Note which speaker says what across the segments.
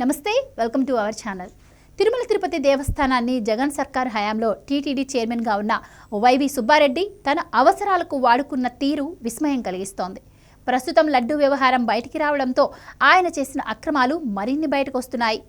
Speaker 1: నమస్తే welcome to our channel. Tirumala Tirupati దేవస్థానాన్ని Jagan సర్కార్ హయాంలో టీటీడీ చైర్మన్గా ఉన్న వైవి సుబ్బారెడ్డి తన అవసరాలకు వాడుకున్న తీరు విస్మయం కలిగిస్తోంది. ప్రస్తుతం లడ్డు వ్యవహారం బయటికి రావడంతో ఆయన చేసిన అక్రమాలు మరిన్ని బయటకు వస్తున్నాయి.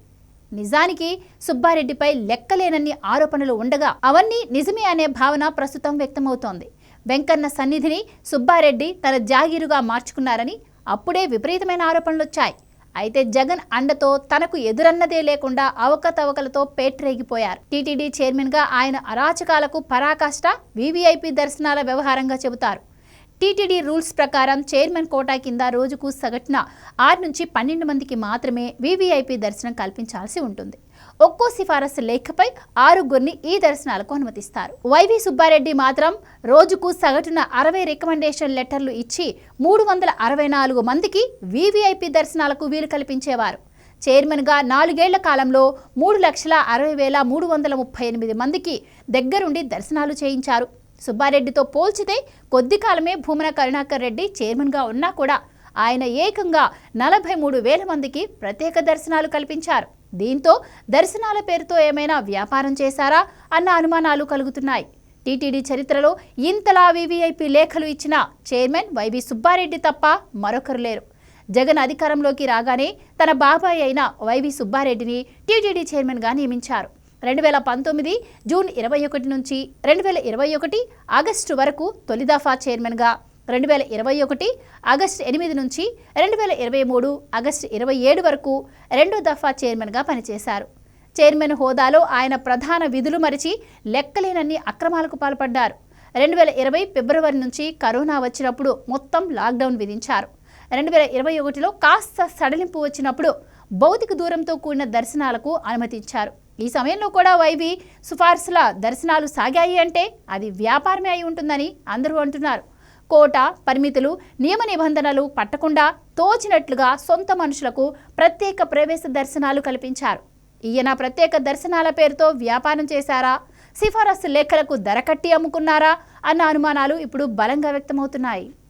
Speaker 1: నిజానికి సుబ్బారెడ్డిపై లెక్కలేనన్ని ఆరోపణలు ఉండగా అవన్నీ నిజమే అనే భావన ప్రస్తుతం వ్యక్తమవుతోంది. వెంకన్న సన్నిధిని సుబ్బారెడ్డి తన జాగీరుగా మార్చుకున్నారని అప్పుడే విపరీతమైన ఆరోపణలు వచ్చాయి అయితే జగన్ అండతో తనకు ఎదురన్నదే లేకుండా అవకతవకలతో పేట్రేగిపోయారు. టీటీడీ చైర్మన్గా ఆయన అరాచకాలకు పరాకాష్ట వీవీఐపీ దర్శనాల వ్యవహారంగా చెబుతారు. టీటీడీ రూల్స్ ప్రకారం చైర్మన్ కోటా కింద రోజుకు సగటున ఆరు నుంచి పన్నెండు మందికి మాత్రమే వీవీఐపీ దర్శనం కల్పించాల్సి ఉంటుంది. ఒక్కో సిఫారసు లేఖపై ఆరుగురిని ఈ దర్శనాలకు అనుమతిస్తారు. వైవి సుబ్బారెడ్డి మాత్రం రోజుకు సగటున అరవై రికమెండేషన్ లెటర్లు ఇచ్చి మూడు వందల అరవై నాలుగు మందికి వీవీఐపీ దర్శనాలకు వీలు కల్పించేవారు. చైర్మన్గా నాలుగేళ్ళ కాలంలో మూడు లక్షల అరవై వేల మూడు వందల ముప్పై ఎనిమిది మందికి దగ్గరుండి దర్శనాలు చేయించారు. సుబ్బారెడ్డితో పోల్చితే కొద్ది కాలమే భూమన కరుణాకర్ రెడ్డి చైర్మన్గా ఉన్నా కూడా ఆయన ఏకంగా నలభై మూడు వేల మందికి ప్రత్యేక దర్శనాలు కల్పించారు. దీంతో దర్శనాల పేరుతో ఏమైనా వ్యాపారం చేశారా అన్న అనుమానాలు కలుగుతున్నాయి. టీటీడీ చరిత్రలో ఇంతలా వీవీఐపీ లేఖలు ఇచ్చిన చైర్మన్ వైవి సుబ్బారెడ్డి తప్ప మరొకరు లేరు. జగన్ అధికారంలోకి రాగానే తన బాబాయ్ అయిన వైవి సుబ్బారెడ్డిని టీటీడీ చైర్మన్గా నియమించారు. రెండు వేల పంతొమ్మిది జూన్ ఇరవై ఒకటి నుంచి రెండు వేల ఇరవై ఒకటి ఆగస్టు వరకు తొలి దఫా చైర్మన్గా రెండు వేల ఇరవై ఒకటి ఆగస్టు ఎనిమిది నుంచి రెండు వేల ఇరవై మూడు ఆగస్టు ఇరవై ఏడు వరకు రెండో దఫా చైర్మన్గా పనిచేశారు. చైర్మన్ హోదాలో ఆయన ప్రధాన విధులు మరిచి లెక్కలేనన్ని అక్రమాలకు పాల్పడ్డారు. రెండు వేల ఇరవై ఫిబ్రవరి నుంచి కరోనా వచ్చినప్పుడు మొత్తం లాక్డౌన్ విధించారు. రెండు వేల ఇరవై ఒకటిలో కాస్త సడలింపు వచ్చినప్పుడు భౌతిక దూరంతో కూడిన దర్శనాలకు అనుమతించారు ఈ సమయంలో కూడా వైవి సిఫార్సుల దర్శనాలు సాగాయి అంటే అది వ్యాపారమే అయి ఉంటుందని అందరూ అంటున్నారు. కోట పరిమితులు నియమ నిబంధనలు పట్టకుండా తోచినట్లుగా సొంత మనుషులకు ప్రత్యేక ప్రవేశ దర్శనాలు కల్పించారు. ఈయన ప్రత్యేక దర్శనాల పేరుతో వ్యాపారం చేశారా? సిఫారసు లేఖలకు ధర కట్టి అమ్ముకున్నారా? అన్న అనుమానాలు ఇప్పుడు బలంగా వ్యక్తమవుతున్నాయి.